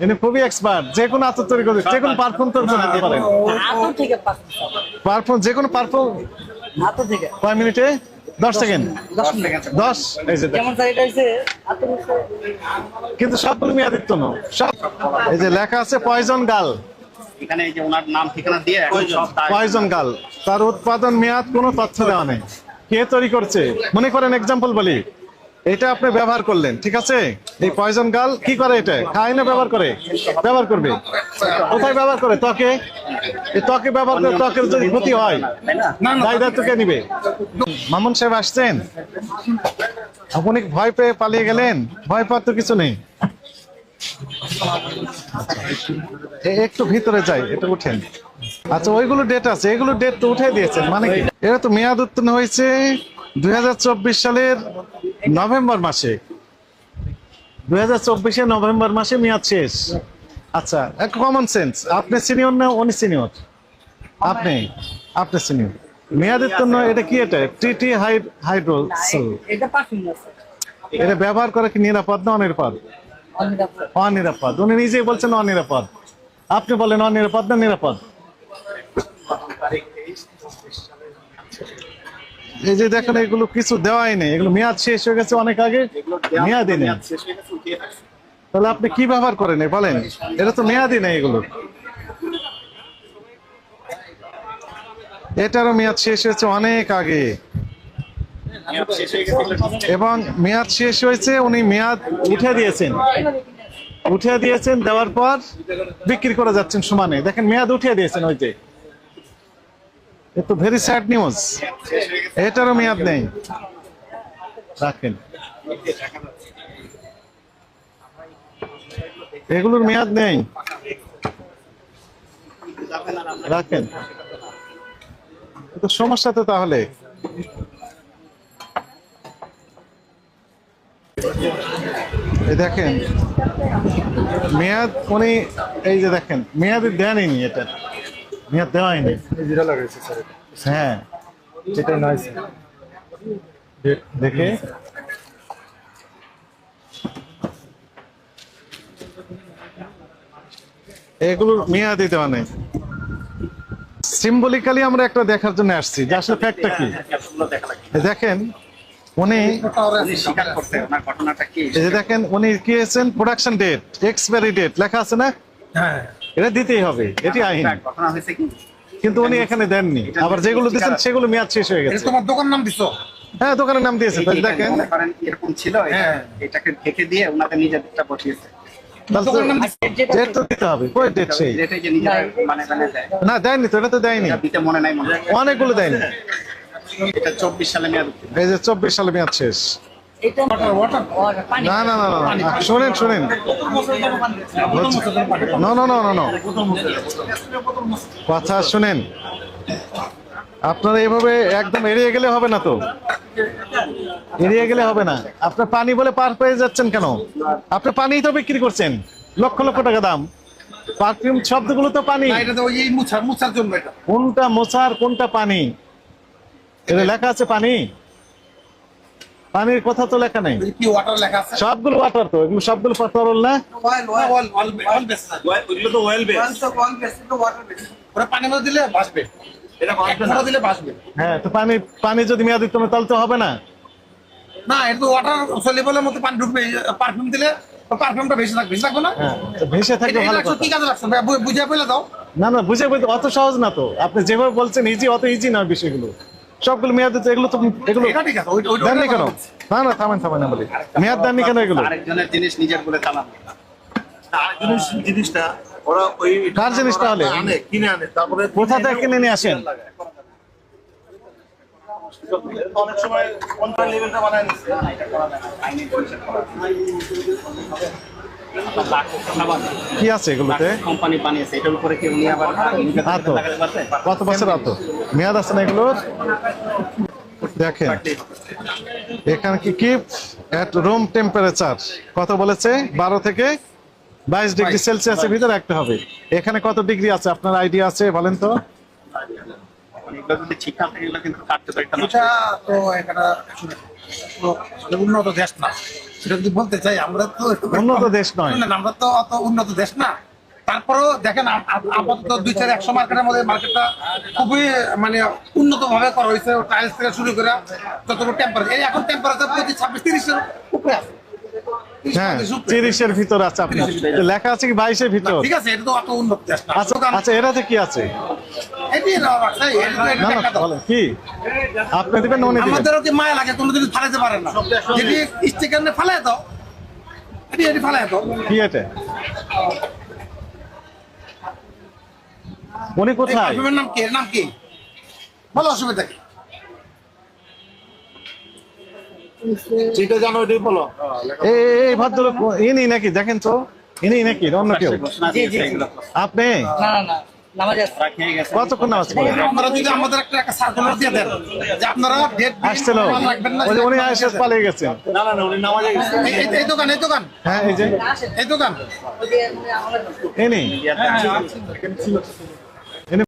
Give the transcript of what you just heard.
ইনি খুবই এক্সপার্ট যে কোনো আতর তৈরি করতে যে কোনো পারফিউম তৈরি করতে পারেন। আতর থেকে পাঁচ যে কোনো আতর থেকে। কয় মিনিটে? দশ সেকেন্ড দশ মিনিট। দশ? এই যে দেখেন। যেমন স্যার এটা হচ্ছে আতর হচ্ছে কিন্তু সবগুলো মেয়াদিত্ব না সব এই যে লেখা আছে পয়জন গাল। এখানে এই যে ওনার নাম ঠিকানা দিয়ে সব তার- পয়জন গাল। তার উৎপাদন মেয়াদ কোনো তথ্য দেওয়া নেই। কে তৈরি করছে? মনে করেন এক্সাম্পল বলি। এটা আপনি ব্যবহার করলেন, ঠিক আছে? এই পয়জন গাল কি করে এটা? খায় না ব্যবহার করে? ব্যবহার করবে? কোথায় ব্যবহার করে? ত্বকে? এই ত্বকে ব্যবহার করে ত্বকের যদি ক্ষতি হয় কে নিবে? মামুন সাহেব আসছেন? আপনি ভয় পেয়ে পালিয়ে গেলেন? ভয় পাওয়ার তো কিছু নেই। একটু ভিতরে যাই এটা উঠেন। আচ্ছা ওইগুলো ডেট আছে, এগুলো ডেট তো উঠে দিয়েছেন মানে এরা তো মেয়াদ উত্তীর্ণ হয়েছে দু হাজার চব্বিশ সালের নভেম্বর মাসে। দুই হাজার চব্বিশে নভেম্বর মাসে মেয়াদ শেষ। আচ্ছা কমন সেন্স আপনি সিনিয়র না উনি সিনিয়র আপনি আপনি সিনিয়র মেয়াদের উত্তীর্ণ এটা কি এটা? টিটি হাইড্রোসেল এটা ব্যবহার করা কি নিরাপদ না অনিরাপদ? অনিরাপদ। অনিরাপদ। উনি নিজেই বলছেন অনিরাপদ। আপনি বলেন অনিরাপদ না নিরাপদ? এই যে দেখেন, এগুলো কিছু দেওয়াই নেই। এগুলো মেয়াদ শেষ হয়ে গেছে অনেক আগে, মেয়াদই নেই। তাহলে আপনি কি ব্যবহার করেন? বলেন, এটা তো মেয়াদই নেই এগুলো। এটারও মেয়াদ শেষ হয়েছে অনেক আগে। মেয়াদ এবং মেয়াদ শেষ হয়েছে, উনি মেয়াদ উঠে দিয়েছেন। উঠে দিয়েছেন, দেওয়ার পর বিক্রি করে যাচ্ছেন সমানে। দেখেন, মেয়াদ উঠিয়ে দিয়েছেন ওই যে। এ তো ভেরি স্যাড নিউজ। এটারও মেয়াদ নেই। রাখেন। এগুলোর মেয়াদ নেই। রাখেন। তো সমস্যা তো তাহলে। দেখেন, মেয়াদ উনি এই যে দেখেন মেয়াদ দেয়নি এটা। মেয়াদ দেওয়াই নেই যেটা লাগাইছে স্যার হ্যাঁ। এটা নয় স্যার। দেখে। এগুলোর মেয়াদি দেওয়া নেই। সিম্বলিক্যালি আমরা একটা দেখার জন্য আসছি। যে আসলে ফ্যাক্টটা কি? দেখেন উনি দেখেন উনি কি হয়েছেন? প্রোডাকশন ডেট এক্সপায়ারি ডেট লেখা আছে না? হ্যাঁ। এটা দিতেই হবে এটি আইন। ঘটনা হয়েছে কি? কিন্তু উনি এখানে দেননি। আবার যেগুলো দিচ্ছেন সেগুলো মেয়াদ শেষ হয়ে গেছে। তোমার দোকান নাম দিছো? হ্যাঁ দোকানের নাম দিয়েছে দেখেন। এরকম ছিল হ্যাঁ। এটাকে ঢেকে দিয়ে বসিয়েছে। যে নিজেরা মানে মানে দেয়। না দেয়নি তো এটা তো দেয়নি। এটা মনে নাই মনে হয়। অনেকগুলো দেয়নি। চব্বিশ সালে মেয়াদ। উত্তীর্ণ। এই যে চব্বিশ সালে মেয়াদ শেষ। এটা না না না না না শোনেন শোনেন। No? No no no no কথা শুনেন। আপনারা এভাবে একদম এড়িয়ে গেলে হবে না তো? এড়িয়ে গেলে হবে না। আপনার পানি বলে পার পেয়ে যাচ্ছেন কেন? আপনি পানি তো বিক্রি করছেন। লক্ষ লক্ষ টাকা দাম। পারফিউম শব্দগুলো তো পানি। না এটা তো ওই এই মুছার মুছার জন্য কোনটা মোছার কোনটা পানি? এটা লেখা আছে পানি? পানির কথা তো লেখা নেই। এই কি ওয়াটার লেখা আছে? সবগুলো ওয়াটার তো এগুলো সবগুলো তরল না। Oil oil oil oil base না। ওইগুলো তো ওয়েল বেস ওরা পানির মধ্যে দিলে ভাসবে। এটা এক দিলে ভাসবে। হ্যাঁ তো পানি পানি যদি মেয়াদ দিতে হবে তাহলে তো হবে না। না এটা তো ওয়াটার সলিবলের মধ্যে পানি ঢুকবে। পারফিউম দিলে পারফিউমটা বেশি থাকবে। বেশি থাকবে না? হ্যাঁ ভেসে থাকলে ভালো এটা কথা। কি কাজে লাগছে ভাই, পেলে দাও। না না বুঝে অত সহজ না তো। আপনি যেভাবে বলছেন ইজি অত ইজি না বিষয়গুলো। সবগুলো মেয়াদ দিতে এগুলো তো এগুলো দেননি কেন? না না থামেন থামেন বলি। মেয়াদ দেননি কেন এগুলো? আরেকজনের জিনিস নিজের বলে চালানো। আরেকজনের জিনিসটা ওরা ওই কার জিনিস তাহলে? আনে কিনে আনে তারপরে কোথা থেকে কিনে নিয়ে আসেন? অনেক সময় লেভেলটা বানায় নিচ্ছে। কি আছে এগুলোতে? কোম্পানি বানিয়েছে এটার উপরে কি উনি আবার। কত বছর আতো মেয়াদ আছে না এগুলোর? দেখেন। এখানে কি কি এট রুম টেম্পারেচার কত বলেছে? বারো থেকে বাইশ ডিগ্রি সেলসিয়াসের ভিতরে রাখতে হবে। এখানে কত ডিগ্রি আছে? আপনার আইডিয়া আছে বলেন তো? এটা উন্নত দেশ না। সেটা যদি বলতে চাই আমরা তো উন্নত দেশ নয়। আমরা তো অত উন্নত দেশ না। তারপরেও দেখেন আপাতত দুই চার একশো মার্কেটের মধ্যে মার্কেটটা খুবই মানে উন্নত ভাবে করা হয়েছে। টাইলস থেকে শুরু করে যতটুকু টেম্পারেচার এই এখন টেম্পারেচার প্রতি ছাব্বিশ তিরিশের উপরে আছে। 30 হ্যাঁ তিরিশের ভিতর আছে আপনার। লেখা আছে কি বাইশের ভিতর? ঠিক আছে এটা তো অত উন্নত দেশ না। আচ্ছা আচ্ছা এটাতে কি আছে? এটি না, রাখছে, এটি তো- এটি না দেখা না দাও। বলেন কি? আপনি দিবেন উনি দিবেন আমাদেরও কি মায়া লাগে? কোনোদিন ফালাইতে পারে না। যদি স্টিকার নিয়ে ফালাই দাও এটি এটি ফালাই দাও। কি এটা? উনি কোথায়? পারফিউমের নাম কি? নাম কি? বলো অসুবিধা কি? যেটা জানো বলো। এই এই- এই ভদ্রলোক ইনি নাকি দেখেন তো? ইনি নাকি অন্য কেউ? আপনি? না না। কতক্ষণ নামাজ পড়েন আপনারা যদি আমাদের একটা একটা সার্কুলার দিয়ে দেন যে আপনারা ডেট আসছিল রাখবেন না ওই যে উনি এসে পালিয়ে গেছেন না না না উনি নামাজে গেছে। এই- দোকান এই দোকান। হ্যাঁ এই যে। এই দোকান। ওই যে